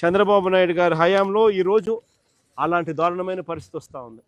చంద్రబాబు నాయుడు గారి హయాంలో ఈరోజు అలాంటి దారుణమైన పరిస్థితి వస్తూ ఉంది.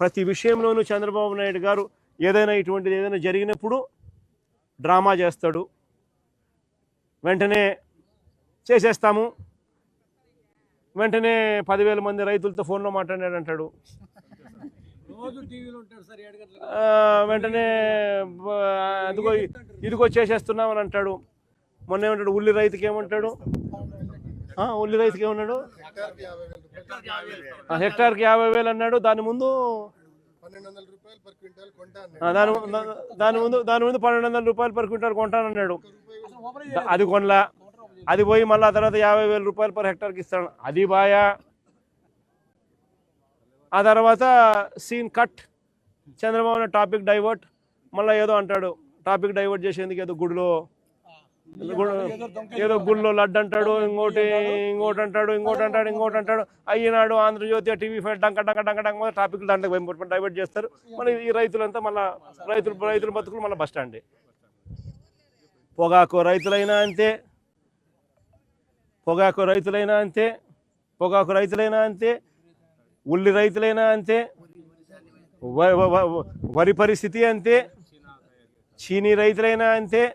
ప్రతి విషయంలోనూ చంద్రబాబు నాయుడు గారు ఏదైనా ఇటువంటిది ఏదైనా జరిగినప్పుడు డ్రామా చేస్తాడు. వెంటనే చేసేస్తాము. వెంటనే పదివేల మంది రైతులతో ఫోన్లో మాట్లాడాడు అంటాడు. వెంటనే అదిగో ఇదిగో చేసేస్తున్నాం అని అంటాడు. మొన్న ఏమంటాడు ఉల్లి రైతుకి ఏమంటాడు రైతుకి ఏమన్నాడు? ఆ, హెక్టార్కి యాభై వేలు అన్నాడు. దాని ముందు దాని దాని ముందు దాని ముందు పన్నెండు వందల రూపాయలు పర్ క్వింటాల్ కొంటానన్నాడు అసలు ఓపెన్ ద- అది కొనలా. అది పోయి మళ్ళీ ఆ తర్వాత యాభై వేల రూపాయలు పర్ హెక్టార్కి ఇస్తాడు. అది బాయా. ఆ తర్వాత scene cut. Chandrababu topic divert. మళ్ళీ ఏదో అంటాడు. టాపిక్ డైవర్ట్ చేసేందుకు ఏదో గుడిలో ఏదో గుళ్ళో లడ్డు అంటాడు ఇంకోటి ఇంకోటి అంటాడు ఇంకోటి అంటాడు ఇంకోటి అంటాడు. అయ్యినాడు ఆంధ్రజ్యోతి టీవీ ఫైవ్ డంక డంక డంక డంక టాపిక్ దాంట్లో డైవర్ట్ చేస్తారు. మళ్ళీ ఈ రైతులంతా మళ్ళీ రైతులు రైతుల బతుకులు మళ్ళీ బస్ పొగాకు రైతులైనా అంతే. పొగాకు రైతులైనా అంతే. పొగాకు రైతులైనా అంతే. ఉల్లి రైతులైనా అంతే. వ- వ- వరి పరిస్థితి అంతే. చీనీ రైతులైనా అంతే.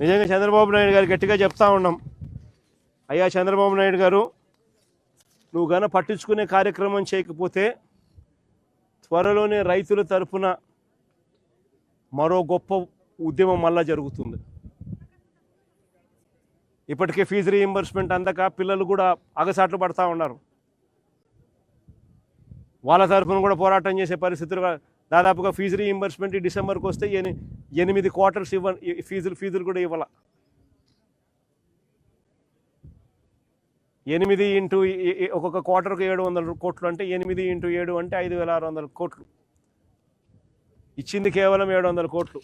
నిజంగా చంద్రబాబు నాయుడు గారు గట్టిగా చెప్తా ఉన్నాం. అయ్యా చంద్రబాబు నాయుడు గారు నువ్వు గన పట్టించుకునే కార్యక్రమం చేయకపోతే త్వరలోనే రైతుల తరపున మరో గొప్ప ఉద్యమం మళ్ళా జరుగుతుంది. ఇప్పటికే ఫీజు రీఎంబర్స్మెంట్ అందక పిల్లలు కూడా అగసాట్లు పడతా ఉన్నారు. వాళ్ళ తరఫున కూడా పోరాటం చేసే పరిస్థితులు దాదాపుగా ఫీజు రీఇంబర్స్మెంట్ డిసెంబర్కి వస్తే ఎనిమిది క్వార్టర్స్ ఇవ్వ ఫీజులు ఫీజులు కూడా ఇవ్వాల. ఎనిమిది ఇంటూ ఒక్కొక్క క్వార్టర్కి ఏడు వందల కోట్లు అంటే ఎనిమిది ఇంటూ ఏడు అంటే ఐదు వేల ఆరు వందల కోట్లు. ఇచ్చింది కేవలం ఏడు వందల కోట్లు.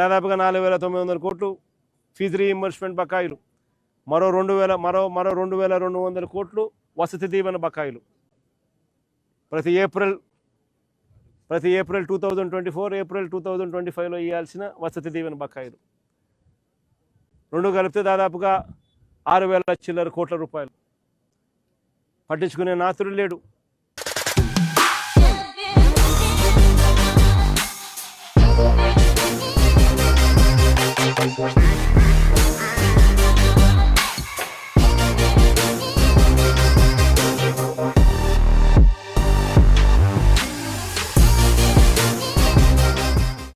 దాదాపుగా నాలుగు వేల తొమ్మిది వందల కోట్లు ఫీజు రీఇంబర్స్మెంట్ బకాయిలు. మరో రెండు వేల మరో మరో రెండు వేల రెండు వందల కోట్లు వసతి దీవెన బకాయిలు. ప్రతి ఏప్రిల్ ప్రతి April two thousand twenty four April two thousand twenty ఫైవ్లో ఇవ్వాల్సిన వసతి దీవెన బకాయిలు. రెండు కలిపితే దాదాపుగా ఆరు వేల చిల్లర కోట్ల రూపాయలు. పట్టించుకునే నాతుడు లేడు.